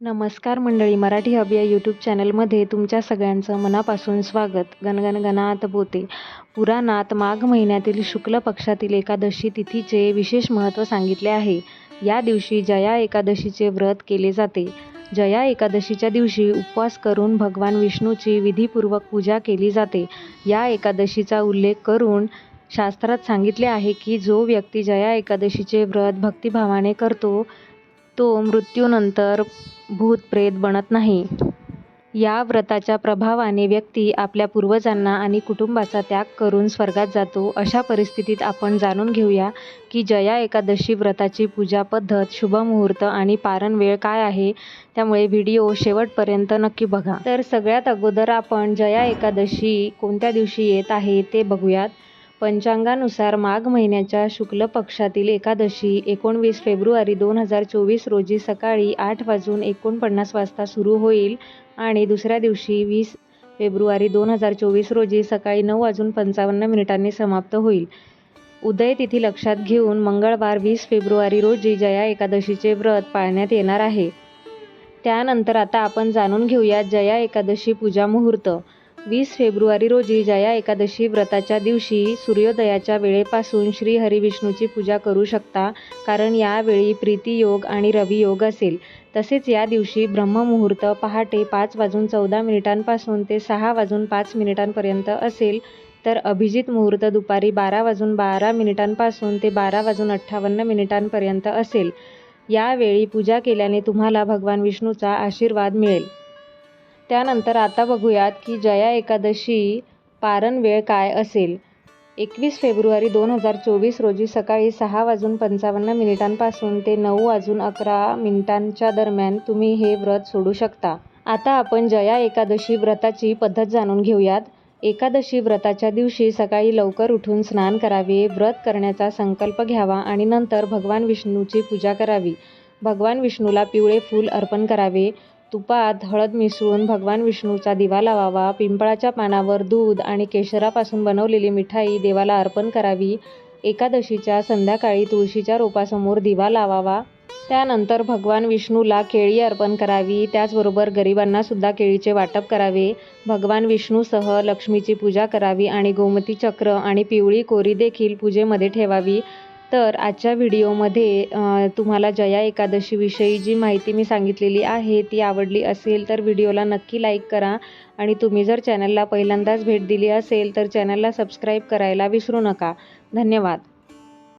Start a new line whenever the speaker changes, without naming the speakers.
नमस्कार मंडळी मराठी हब या यूट्यूब चॅनलमध्ये तुमच्या सगळ्यांचं मनापासून स्वागत. गणगणगणात बोते. पुराणात माघ महिन्यातील शुक्ल पक्षातील एकादशी तिथीचे विशेष महत्त्व सांगितले आहे. या दिवशी जया एकादशीचे व्रत केले जाते. जया एकादशीच्या दिवशी उपवास करून भगवान विष्णूची विधीपूर्वक पूजा केली जाते. या एकादशीचा उल्लेख करून शास्त्रात सांगितले आहे की जो व्यक्ती जया एकादशीचे व्रत भक्तिभावाने करतो तो मृत्यूनंतर भूत प्रेत बनत नाही. या व्रताच्या प्रभावाने व्यक्ती आपल्या पूर्वजांना आणि कुटुंबाचा त्याग करून स्वर्गात जातो. अशा परिस्थितीत आपण जाणून घेऊया की जया एकादशी व्रताची पूजा पद्धत शुभमुहूर्त आणि पारण वेळ काय आहे? त्यामुळे व्हिडिओ शेवटपर्यंत नक्की बघा. तर सगळ्यात अगोदर आपण जया एकादशी कोणत्या दिवशी येत आहे ते बघूयात. पंचांगानुसार माघ महिन्याच्या शुक्ल पक्षातील एकादशी एकोणवीस फेब्रुवारी दोन हजार चोवीस रोजी सकाळी आठ वाजून एकोणपन्नास वाजता सुरू होईल आणि दुसऱ्या दिवशी वीस फेब्रुवारी दोन हजार चोवीस रोजी सकाळी नऊ वाजून पंचावन्न मिनिटांनी समाप्त होईल. उदय तिथी लक्षात घेऊन मंगळवार वीस फेब्रुवारी रोजी जया एकादशीचे व्रत पाळण्यात येणार आहे. त्यानंतर आता आपण जाणून घेऊया जया एकादशी पूजा मुहूर्त. वीस फेब्रुवारी रोजी जया एकादशी व्रताच्या दिवशी सूर्योदयाच्या वेळेपासून श्री हरिविष्णूची पूजा करू शकता कारण यावेळी प्रीतियोग आणि रवियोग असेल. तसेच या दिवशी ब्रह्ममुहूर्त पहाटे पाच वाजून चौदा मिनिटांपासून ते सहा वाजून पाच मिनिटांपर्यंत असेल तर अभिजित मुहूर्त दुपारी बारा वाजून बारा मिनिटांपासून ते बारा वाजून अठ्ठावन्न मिनिटांपर्यंत असेल. यावेळी पूजा केल्याने तुम्हाला भगवान विष्णूचा आशीर्वाद मिळेल. त्यानंतर आता बघूयात की जया एकादशी पारण वेळ काय असेल. एकवीस फेब्रुवारी दोन हजार चोवीस रोजी सकाळी सहा वाजून पंचावन्न मिनिटांपासून ते नऊ वाजून अकरा मिनिटांच्या दरम्यान तुम्ही हे व्रत सोडू शकता. आता आपण जया एकादशी व्रताची पद्धत जाणून घेऊयात. एकादशी व्रताच्या दिवशी सकाळी लवकर उठून स्नान करावे व्रत करण्याचा संकल्प घ्यावा आणि नंतर भगवान विष्णूची पूजा करावी. भगवान विष्णूला पिवळे फूल अर्पण करावे. तुपात हळद मिसळून भगवान विष्णूचा दिवा लावावा पिंपळाच्या पानावर दूध आणि केशरापासून बनवलेली मिठाई देवाला अर्पण करावी एकादशीच्या संध्याकाळी तुळशीच्या रोपासमोर दिवा लावावा. त्यानंतर भगवान विष्णूला केळी अर्पण करावी त्याचबरोबर गरिबांना सुद्धा केळीचे वाटप करावे. भगवान विष्णूसह लक्ष्मीची पूजा करावी आणि गोमती चक्र आणि पिवळी कोरी देखील पूजेमध्ये ठेवावी. तर आजच्या व्हिडिओमध्ये तुम्हाला जया एकादशीविषयी जी माहिती मी सांगितलेली आहे ती आवडली असेल तर व्हिडिओला नक्की लाईक करा. आणि तुम्ही जर चॅनलला पहिल्यांदाच भेट दिली असेल तर चॅनलला सबस्क्राईब करायला विसरू नका. धन्यवाद.